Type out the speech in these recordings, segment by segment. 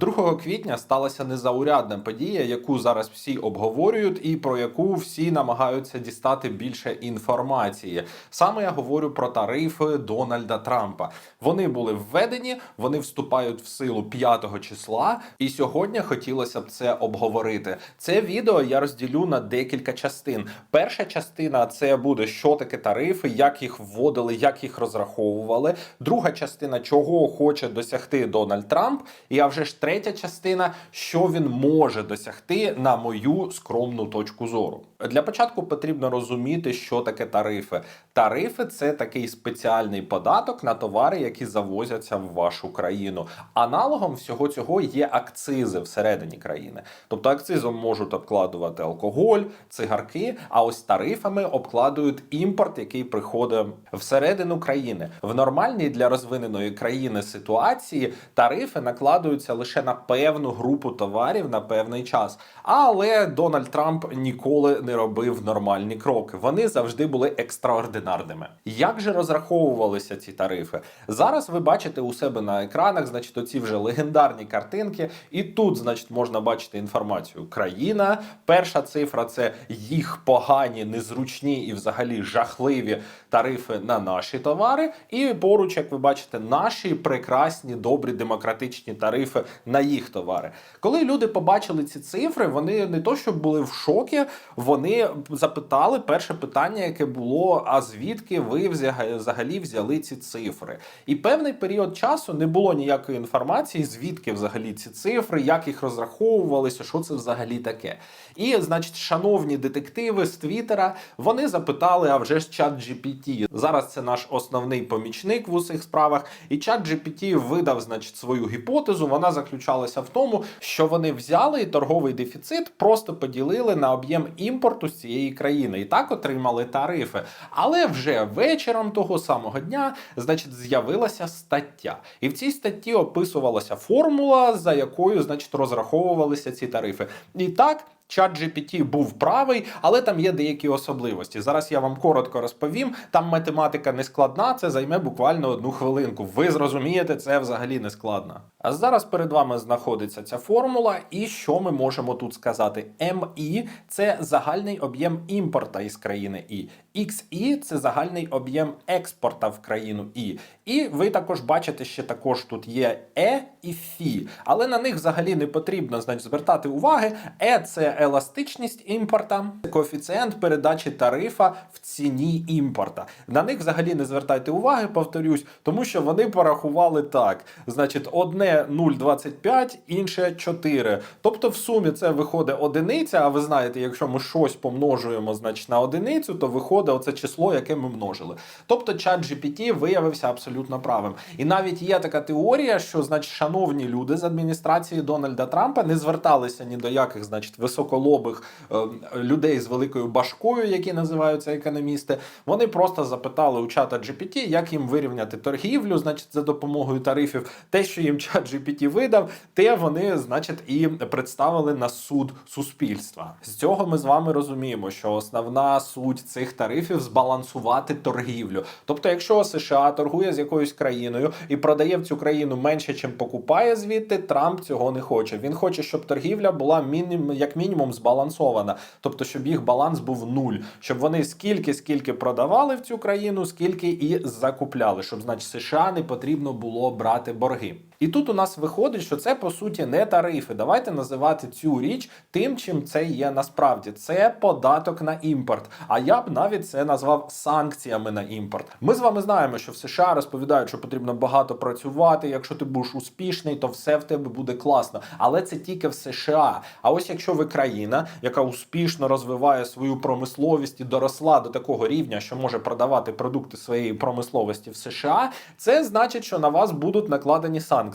2 квітня сталася незаурядна подія, яку зараз всі обговорюють, і про яку всі намагаються дістати більше інформації. Саме я говорю про тарифи Дональда Трампа. Вони були введені, вони вступають в силу 5 числа. І сьогодні хотілося б це обговорити. Це відео я розділю на декілька частин. Перша частина це буде що таке тарифи, як їх вводили, як їх розраховували. Друга частина, чого хоче досягти Дональд Трамп. І а вже ж третя частина, що він може досягти на мою скромну точку зору. Для початку потрібно розуміти, що таке тарифи. Тарифи це такий спеціальний податок на товари, які завозяться в вашу країну. Аналогом всього цього є акцизи всередині країни. Тобто акцизом можуть обкладувати алкоголь, цигарки, а ось тарифами обкладують імпорт, який приходить всередину країни. В нормальній для розвиненої країни ситуації тарифи накладуються лише на певну групу товарів на певний час. Але Дональд Трамп ніколи не робив нормальні кроки. Вони завжди були екстраординарними. Як же розраховувалися ці тарифи? Зараз ви бачите у себе на екранах, значить, оці вже легендарні картинки, і тут, значить, можна бачити інформацію. Країна, перша цифра це їх погані, незручні і взагалі жахливі тарифи на наші товари. І поруч, як ви бачите, наші прекрасні, добрі демократичні тарифи на їх товари. Коли люди побачили ці цифри, вони не то, щоб були в шокі, вони запитали перше питання, яке було: а звідки ви взагалі взяли ці цифри? І певний період часу не було ніякої інформації, звідки взагалі ці цифри, як їх розраховувалися, що це взагалі таке. І, значить, шановні детективи з Твіттера, вони запитали, а вже ж чат GPT. Зараз це наш основний помічник в усіх справах. І чат GPT видав, значить, свою гіпотезу. Вона заключалася в тому, що вони взяли торговий дефіцит просто поділили на об'єм імпорту з цієї країни і так отримали тарифи. Але вже вечором того самого дня, значить, з'явилася стаття. І в цій статті описувалася формула, за якою, значить, розраховувалися ці тарифи. І так. Чат GPT був правий, але там є деякі особливості. Зараз я вам коротко розповім. Там математика не складна, це займе буквально одну хвилинку. Ви зрозумієте, це взагалі не складно. А зараз перед вами знаходиться ця формула, і що ми можемо тут сказати? МІ це загальний об'єм імпорта із країни І. XI – це загальний об'єм експорта в країну І. І ви також бачите, що також тут є Е і Фі, але на них взагалі не потрібно значить, звертати уваги. Е це еластичність імпорта, коефіцієнт передачі тарифа в ціні імпорта. На них взагалі не звертайте уваги, повторюсь, тому що вони порахували так: значить, одне 0,25, інше 4. Тобто в сумі це виходить одиниця. А ви знаєте, якщо ми щось помножуємо значить, на одиницю, то виходить оце число, яке ми множили. Тобто чат GPT виявився абсолютно правим. І навіть є така теорія, що значить, шановні люди з адміністрації Дональда Трампа не зверталися ні до яких, значить, високолобих е, людей з великою башкою, які називаються економісти. Вони просто запитали у чата GPT, як їм вирівняти торгівлю, значить, за допомогою тарифів. Те, що їм чат GPT видав, те вони, значить, і представили на суд суспільства. З цього ми з вами розуміємо, що основна суть цих тарифів збалансувати торгівлю. Тобто, якщо США торгує з якоюсь країною і продає в цю країну менше, чим покупає звідти, Трамп цього не хоче. Він хоче, щоб торгівля була мінімум, як мінімум збалансована, тобто, щоб їх баланс був нуль, щоб вони скільки скільки продавали в цю країну, скільки і закупляли, щоб значить США не потрібно було брати борги. І тут у нас виходить, що це по суті не тарифи. Давайте називати цю річ тим, чим це є насправді. Це податок на імпорт. А я б навіть це назвав санкціями на імпорт. Ми з вами знаємо, що в США розповідають, що потрібно багато працювати. Якщо ти будеш успішний, то все в тебе буде класно. Але це тільки в США. А ось якщо ви країна, яка успішно розвиває свою промисловість і доросла до такого рівня, що може продавати продукти своєї промисловості в США, це значить, що на вас будуть накладені санкції,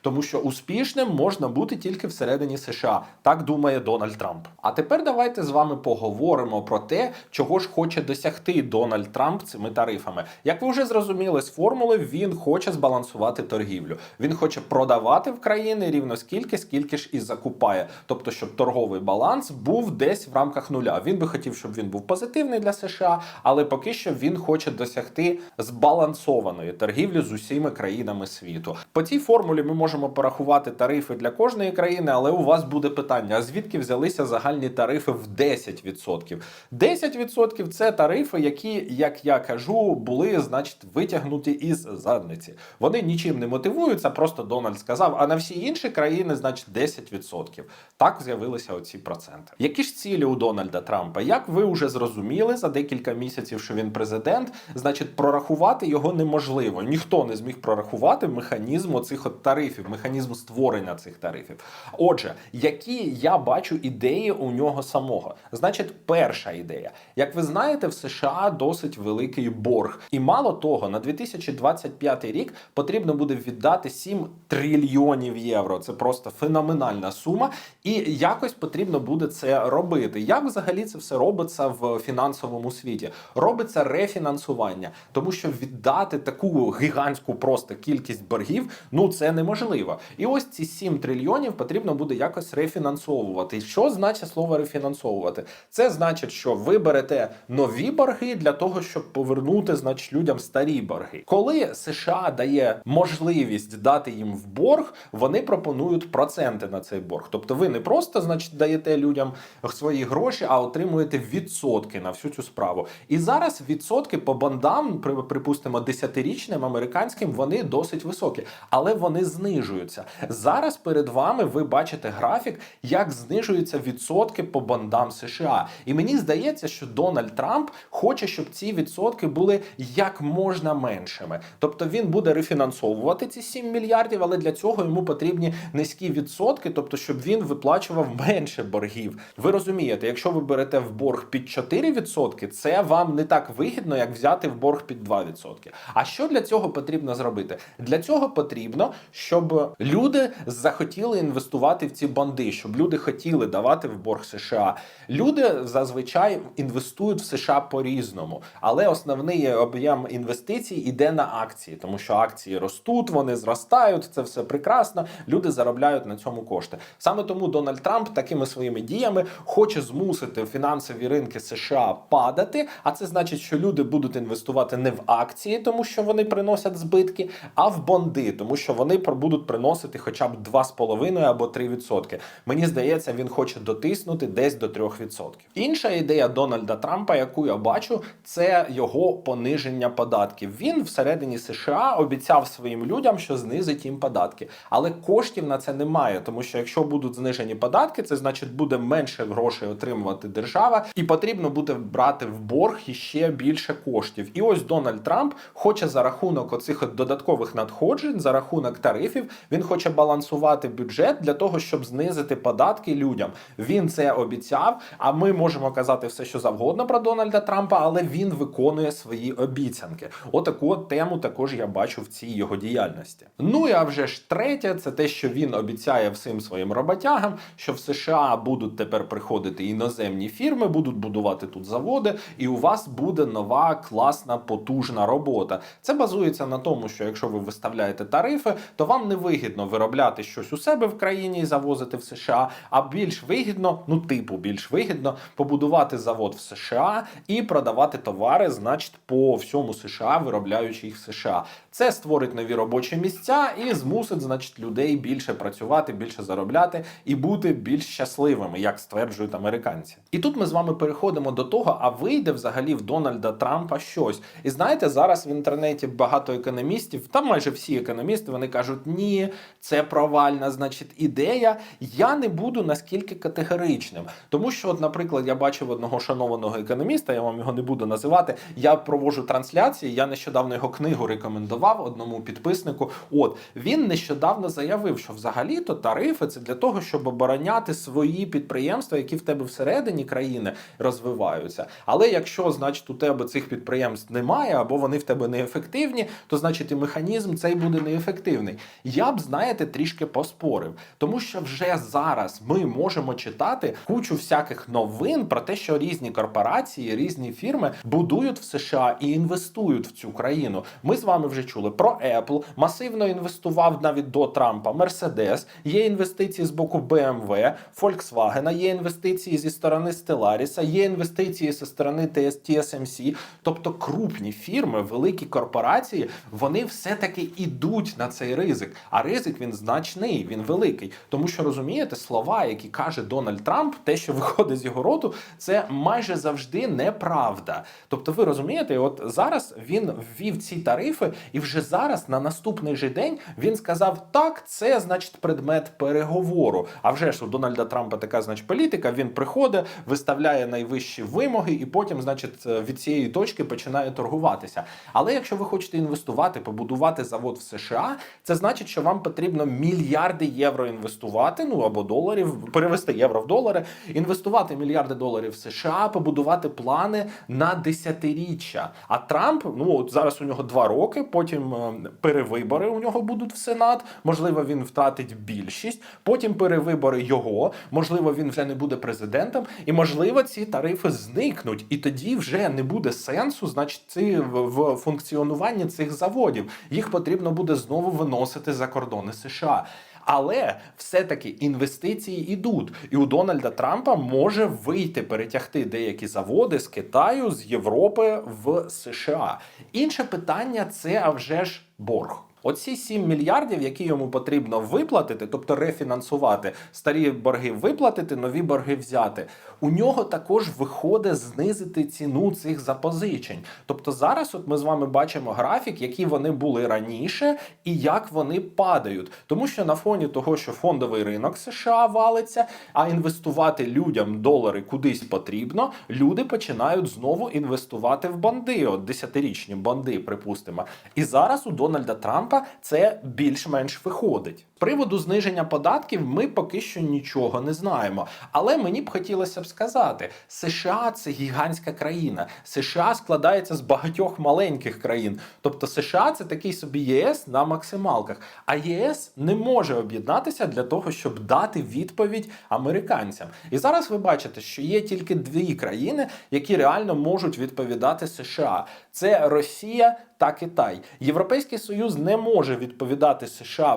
тому що успішним можна бути тільки всередині США. Так думає Дональд Трамп. А тепер давайте з вами поговоримо про те, чого ж хоче досягти Дональд Трамп цими тарифами. Як ви вже зрозуміли з формули, він хоче збалансувати торгівлю. Він хоче продавати в країни рівно скільки, скільки ж і закупає. Тобто, щоб торговий баланс був десь в рамках нуля. Він би хотів, щоб він був позитивний для США, але поки що він хоче досягти збалансованої торгівлі з усіма країнами світу. По цій формулі формулі ми можемо порахувати тарифи для кожної країни, але у вас буде питання: а звідки взялися загальні тарифи в 10%? 10% – це тарифи, які, як я кажу, були, значить, витягнуті із задниці. Вони нічим не мотивуються, просто Дональд сказав. А на всі інші країни, значить, 10%. Так з'явилися оці проценти. Які ж цілі у Дональда Трампа? Як ви вже зрозуміли за декілька місяців, що він президент, значить, прорахувати його неможливо. Ніхто не зміг прорахувати механізм оцих от тарифів, механізм створення цих тарифів. Отже, які я бачу ідеї у нього самого? Значить, перша ідея, як ви знаєте, в США досить великий борг, і мало того, на 2025 рік потрібно буде віддати 7 трильйонів євро. Це просто феноменальна сума, і якось потрібно буде це робити. Як взагалі це все робиться в фінансовому світі? Робиться рефінансування, тому що віддати таку гігантську просто кількість боргів, ну це неможливо. І ось ці 7 трильйонів потрібно буде якось рефінансовувати. Що значить слово рефінансовувати? Це значить, що ви берете нові борги для того, щоб повернути, значить, людям старі борги. Коли США дає можливість дати їм в борг, вони пропонують проценти на цей борг. Тобто, ви не просто, значить, даєте людям свої гроші, а отримуєте відсотки на всю цю справу. І зараз відсотки по бандам, при- припустимо, десятирічним американським, вони досить високі, але вони знижуються. Зараз перед вами ви бачите графік, як знижуються відсотки по бандам США. І мені здається, що Дональд Трамп хоче, щоб ці відсотки були як можна меншими. Тобто він буде рефінансовувати ці 7 мільярдів, але для цього йому потрібні низькі відсотки, тобто щоб він виплачував менше боргів. Ви розумієте, якщо ви берете в борг під 4%, це вам не так вигідно, як взяти в борг під 2%. А що для цього потрібно зробити? Для цього потрібно, щоб люди захотіли інвестувати в ці банди, щоб люди хотіли давати в борг США. Люди зазвичай інвестують в США по-різному, але основний об'єм інвестицій іде на акції, тому що акції ростуть, вони зростають. Це все прекрасно. Люди заробляють на цьому кошти. Саме тому Дональд Трамп такими своїми діями хоче змусити фінансові ринки США падати. А це значить, що люди будуть інвестувати не в акції, тому що вони приносять збитки, а в бонди, тому що вони будуть приносити хоча б 2,5 або 3%. Мені здається, він хоче дотиснути десь до 3%. Інша ідея Дональда Трампа, яку я бачу, це його пониження податків. Він всередині США обіцяв своїм людям, що знизить їм податки, але коштів на це немає, тому що якщо будуть знижені податки, це значить буде менше грошей отримувати держава, і потрібно буде брати в борг іще більше коштів. І ось Дональд Трамп хоче за рахунок оцих додаткових надходжень, за рахунок тарифів, він хоче балансувати бюджет для того, щоб знизити податки людям. Він це обіцяв. А ми можемо казати все, що завгодно про Дональда Трампа, але він виконує свої обіцянки. Отаку от тему також я бачу в цій його діяльності. Ну і а вже ж третє, це те, що він обіцяє всім своїм роботягам, що в США будуть тепер приходити іноземні фірми, будуть будувати тут заводи, і у вас буде нова класна потужна робота. Це базується на тому, що якщо ви виставляєте тарифи, то вам не вигідно виробляти щось у себе в країні і завозити в США, а більш вигідно, ну типу, більш вигідно побудувати завод в США і продавати товари, значить, по всьому США, виробляючи їх в США. Це створить нові робочі місця і змусить, значить, людей більше працювати, більше заробляти і бути більш щасливими, як стверджують американці. І тут ми з вами переходимо до того, а вийде взагалі в Дональда Трампа щось. І знаєте, зараз в інтернеті багато економістів, там майже всі економісти, вони кажуть, ні, це провальна, значить, ідея. Я не буду наскільки категоричним. Тому що, от, наприклад, я бачив одного шанованого економіста, я вам його не буду називати. Я провожу трансляції. Я нещодавно його книгу рекомендував одному підписнику. От він нещодавно заявив, що взагалі-то тарифи це для того, щоб обороняти свої підприємства, які в тебе всередині країни розвиваються. Але якщо, значить, у тебе цих підприємств немає, або вони в тебе неефективні, то значить і механізм цей буде неефективний. Я б, знаєте, трішки поспорив, тому що вже зараз ми можемо читати кучу всяких новин про те, що різні корпорації, різні фірми будують в США і інвестують в цю країну. Ми з вами вже чули про Apple, масивно інвестував навіть до Трампа Mercedes, є інвестиції з боку BMW, Volkswagen, є інвестиції зі сторони Stellaris, є інвестиції зі сторони TS TSMC. Тобто крупні фірми, великі корпорації, вони все-таки ідуть на цей цей ризик. А ризик він значний, він великий. Тому що розумієте, слова, які каже Дональд Трамп, те, що виходить з його роту, це майже завжди неправда. Тобто, ви розумієте, от зараз він ввів ці тарифи, і вже зараз на наступний же день він сказав: так, це значить предмет переговору. А вже ж у Дональда Трампа така значить політика. Він приходить, виставляє найвищі вимоги, і потім, значить, від цієї точки починає торгуватися. Але якщо ви хочете інвестувати, побудувати завод в США, це значить, що вам потрібно мільярди євро інвестувати, ну або доларів, перевести євро в долари, інвестувати мільярди доларів в США, побудувати плани на десятиріччя. А Трамп, ну от зараз у нього два роки, потім е, перевибори у нього будуть в Сенат. Можливо, він втратить більшість. Потім перевибори його. Можливо, він вже не буде президентом, і можливо, ці тарифи зникнуть, і тоді вже не буде сенсу, значить, в функціонуванні цих заводів. Їх потрібно буде знову виносити за кордони США. Але все-таки інвестиції йдуть, і у Дональда Трампа може вийти перетягти деякі заводи з Китаю з Європи в США. Інше питання це а вже ж борг. Оці 7 мільярдів, які йому потрібно виплатити, тобто рефінансувати старі борги, виплатити, нові борги взяти. У нього також виходить знизити ціну цих запозичень. Тобто зараз, от ми з вами бачимо графік, які вони були раніше, і як вони падають. Тому що на фоні того, що фондовий ринок США валиться, а інвестувати людям долари кудись потрібно, люди починають знову інвестувати в банди, от десятирічні банди, припустимо. І зараз у Дональда Трампа це більш-менш виходить. Приводу зниження податків ми поки що нічого не знаємо. Але мені б хотілося б сказати: США це гігантська країна. США складається з багатьох маленьких країн. Тобто США це такий собі ЄС на максималках. А ЄС не може об'єднатися для того, щоб дати відповідь американцям. І зараз ви бачите, що є тільки дві країни, які реально можуть відповідати США: це Росія та Китай. Європейський союз не може відповідати США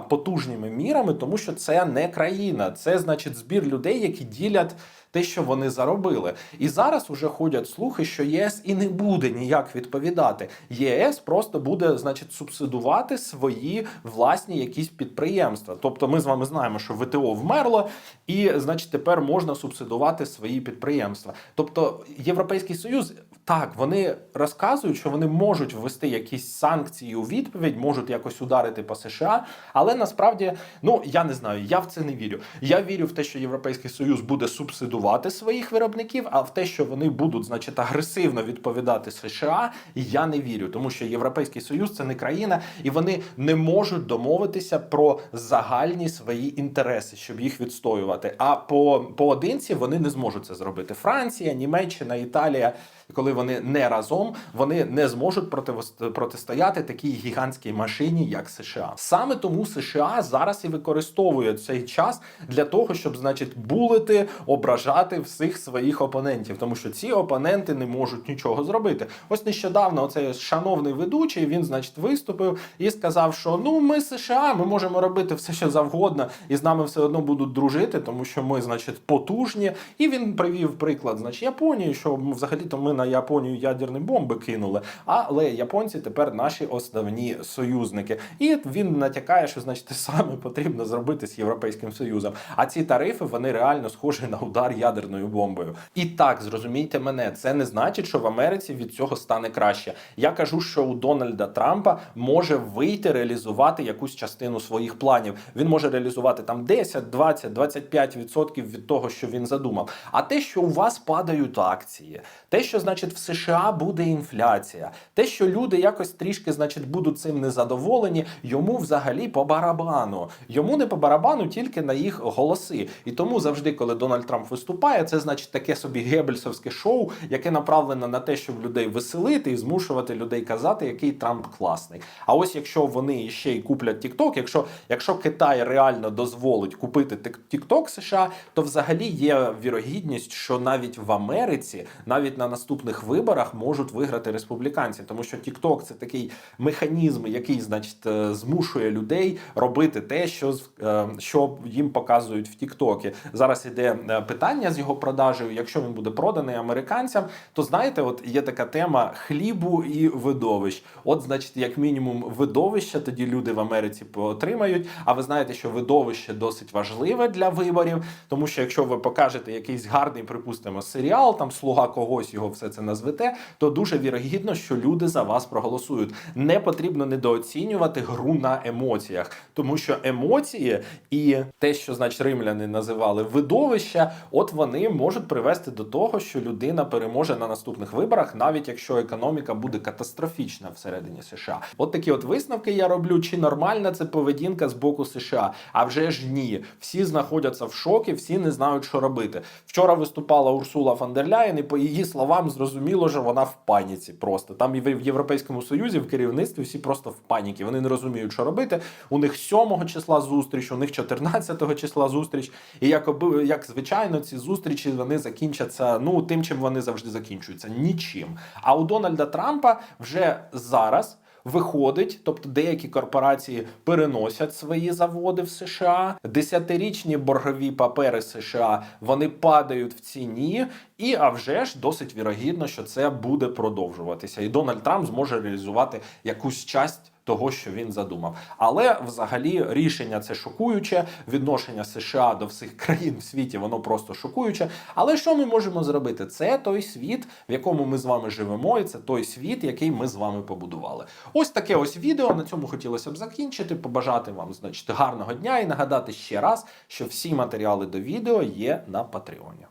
мірами, тому що це не країна, це значить збір людей, які ділять. Те, що вони заробили, і зараз уже ходять слухи, що ЄС і не буде ніяк відповідати. ЄС просто буде, значить, субсидувати свої власні якісь підприємства. Тобто, ми з вами знаємо, що ВТО вмерло, і значить, тепер можна субсидувати свої підприємства. Тобто, європейський союз. Так, вони розказують, що вони можуть ввести якісь санкції у відповідь, можуть якось ударити по США. Але насправді, ну я не знаю, я в це не вірю. Я вірю в те, що Європейський Союз буде субсидувати своїх виробників, а в те, що вони будуть, значить, агресивно відповідати США, я не вірю, тому що Європейський Союз це не країна, і вони не можуть домовитися про загальні свої інтереси, щоб їх відстоювати. А по поодинці вони не зможуть це зробити. Франція, Німеччина, Італія. Коли вони не разом, вони не зможуть протистояти такій гігантській машині, як США. Саме тому США зараз і використовує цей час для того, щоб, значить, булити, ображати всіх своїх опонентів, тому що ці опоненти не можуть нічого зробити. Ось нещодавно оцей шановний ведучий він, значить, виступив і сказав, що ну ми США, ми можемо робити все, що завгодно, і з нами все одно будуть дружити, тому що ми, значить, потужні. І він привів приклад, значить, Японії, що взагалі-то ми на Японію ядерні бомби кинули. Але японці тепер наші основні союзники. І він натякає, що значить те саме потрібно зробити з європейським союзом. А ці тарифи вони реально схожі на удар ядерною бомбою. І так зрозумійте мене, це не значить, що в Америці від цього стане краще. Я кажу, що у Дональда Трампа може вийти реалізувати якусь частину своїх планів. Він може реалізувати там 10, 20, 25% від того, що він задумав. А те, що у вас падають акції, те, що значить в США буде інфляція, те, що люди якось трішки, значить, будуть цим незадоволені, йому взагалі по барабану. Йому не по барабану тільки на їх голоси. І тому завжди, коли Дональд Трамп виступає, це значить таке собі гебельсовське шоу, яке направлене на те, щоб людей веселити і змушувати людей казати, який Трамп класний. А ось якщо вони ще й куплять TikTok, якщо якщо Китай реально дозволить купити TikTok США, то взагалі є вірогідність, що навіть в Америці, навіть на наступних виборах можуть виграти республіканці, тому що TikTok – це такий механізм, який, значить, е, змушує людей робити те, що е, що їм показують в Тіктокі. Зараз іде е, питання. з його продажею. Якщо він буде проданий американцям, то знаєте, от є така тема хлібу і видовищ. От, значить, як мінімум, видовища тоді люди в Америці отримають. А ви знаєте, що видовище досить важливе для виборів, тому що якщо ви покажете якийсь гарний, припустимо, серіал, там слуга когось його все це назвете, то дуже вірогідно, що люди за вас проголосують. Не потрібно недооцінювати гру на емоціях, тому що емоції і те, що значить римляни називали видовища, от вони можуть привести до того, що людина переможе на наступних виборах, навіть якщо економіка буде катастрофічна всередині США. От такі от висновки я роблю. Чи нормальна це поведінка з боку США? А вже ж ні. Всі знаходяться в шокі, всі не знають, що робити. Вчора виступала Урсула фон дер Ляєн, і по її словам зрозуміло, що вона в паніці. Просто там і в Європейському Союзі в керівництві всі просто в паніці. Вони не розуміють, що робити. У них 7 числа зустріч, у них 14 числа зустріч. І як як звичайно, ці зустрічі вони закінчаться. Ну тим, чим вони завжди закінчуються нічим. А у Дональда Трампа вже зараз. Виходить, тобто деякі корпорації переносять свої заводи в США. Десятирічні боргові папери США вони падають в ціні, і а вже ж досить вірогідно, що це буде продовжуватися. І Дональд Трамп зможе реалізувати якусь часть того, що він задумав. Але взагалі рішення це шокуюче. Відношення США до всіх країн в світі воно просто шокуюче. Але що ми можемо зробити? Це той світ, в якому ми з вами живемо, і це той світ, який ми з вами побудували. Ось таке ось відео. На цьому хотілося б закінчити. Побажати вам, значить, гарного дня і нагадати ще раз, що всі матеріали до відео є на Патреоні.